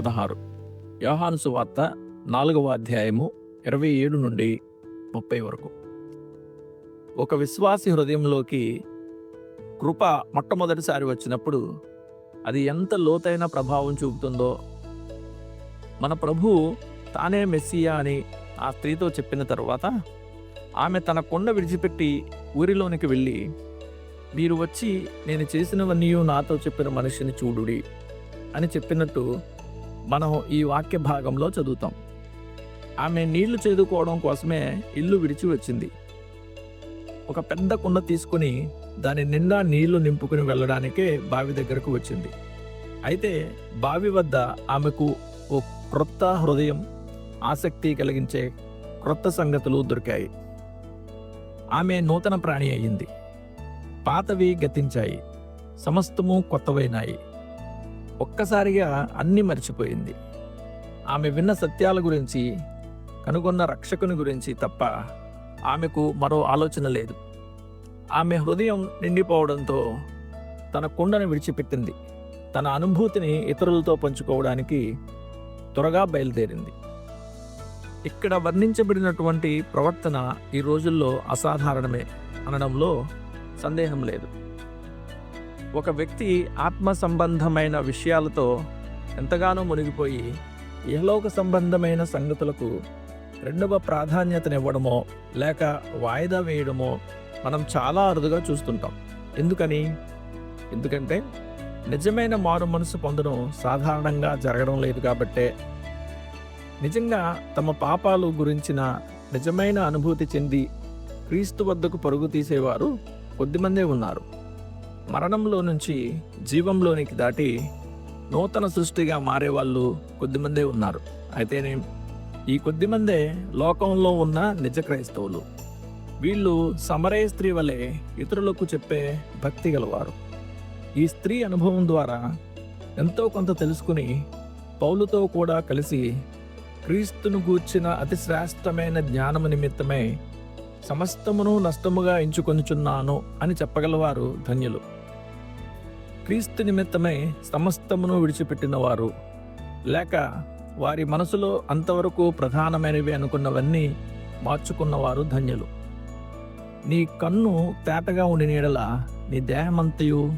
పదహారు. యోహాను వార్త నాలుగవ అధ్యాయము ఇరవై ఏడు నుండి ముప్పై వరకు. ఒక విశ్వాసి హృదయంలోకి కృప మొట్టమొదటిసారి వచ్చినప్పుడు అది ఎంత లోతైన ప్రభావం చూపుతుందో మన ప్రభు తానే మెస్సియా అని ఆ స్త్రీతో చెప్పిన తర్వాత ఆమె తన కొండ విడిచిపెట్టి ఊరిలోనికి వెళ్ళి మీరు వచ్చి నేను చేసినవన్నీ నాతో చెప్పిన మనిషిని చూడుడి అని చెప్పినట్టు మనం ఈ వాక్య భాగంలో చదువుతాం. ఆమె నీళ్ళు చేదుకోవడం కోసమే ఇల్లు విడిచి వచ్చింది. ఒక పెద్ద కుండ తీసుకుని దాని నిండా నీళ్ళు నింపుకుని వెళ్ళడానికే బావి దగ్గరకు వచ్చింది. అయితే బావి వద్ద ఆమెకు ఓ క్రొత్త హృదయం ఆసక్తి కలిగించే క్రొత్త సంగతులు దొరికాయి. ఆమె నూతన ప్రాణి అయ్యింది. పాతవి గతించాయి. సమస్తము కొత్తవైనాయి. ఒక్కసారిగా అన్నీ మర్చిపోయింది. ఆమె విన్న సత్యాల గురించి కనుగొన్న రక్షకుని గురించి తప్ప ఆమెకు మరో ఆలోచన లేదు. ఆమె హృదయం నిండిపోవడంతో తన కుండను విడిచిపెట్టింది. తన అనుభూతిని ఇతరులతో పంచుకోవడానికి త్వరగా బయలుదేరింది. ఇక్కడ వర్ణించబడినటువంటి ప్రవర్తన ఈ రోజుల్లో అసాధారణమే అనడంలో సందేహం లేదు. ఒక వ్యక్తి ఆత్మ సంబంధమైన విషయాలతో ఎంతగానో మునిగిపోయి ఇహలోక సంబంధమైన సంగతులకు రెండవ ప్రాధాన్యతనివ్వడమో లేక వాయిదా వేయడమో మనం చాలా అరుదుగా చూస్తుంటాం. ఎందుకని? ఎందుకంటే నిజమైన మారు మనసు పొందడం సాధారణంగా జరగడం లేదు కాబట్టే నిజంగా తమ పాపాలు గురించిన నిజమైన అనుభూతి చెంది క్రీస్తు వద్దకు పరుగు తీసేవారు కొద్దిమందే ఉన్నారు. మరణంలో నుంచి జీవంలోనికి దాటి నూతన సృష్టిగా మారేవాళ్ళు కొద్దిమందే ఉన్నారు. అయితేనే ఈ కొద్దిమందే లోకంలో ఉన్న నిజ క్రైస్తవులు. వీళ్ళు సమరయ స్త్రీ వలె ఇతరులకు చెప్పే భక్తి గలవారు. ఈ స్త్రీ అనుభవం ద్వారా ఎంతో కొంత తెలుసుకుని పౌలుతో కూడా కలిసి క్రీస్తును గూర్చిన అతి శ్రేష్టమైన జ్ఞానము నిమిత్తమే సమస్తమును నష్టముగా ఎంచుకొనుచున్నాను అని చెప్పగలవారు ధన్యులు. క్రీస్తు నిమిత్తమై సమస్తమును విడిచిపెట్టినవారు. లేక వారి మనసులో అంతవరకు ప్రధానమైనవి అనుకున్నవన్నీ మార్చుకున్నవారు ధన్యులు. నీ కన్ను తేటగా ఉండి నీడల నీ దేహమంతయు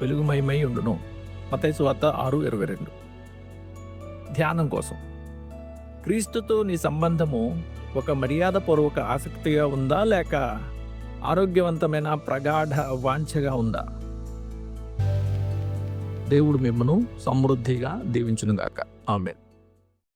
వెలుగుమయమై ఉండును. మతైసు వార్త ఆరు ఇరవై రెండు. ధ్యానం కోసం. క్రీస్తుతో నీ సంబంధము ఒక మర్యాదపూర్వక ఆసక్తిగా ఉందా లేక ఆరోగ్యవంతమైన ప్రగాఢ వాంఛగా ఉందా? దేవుడు మిమ్మను సమృద్ధిగా దీవించునుగాక. ఆమె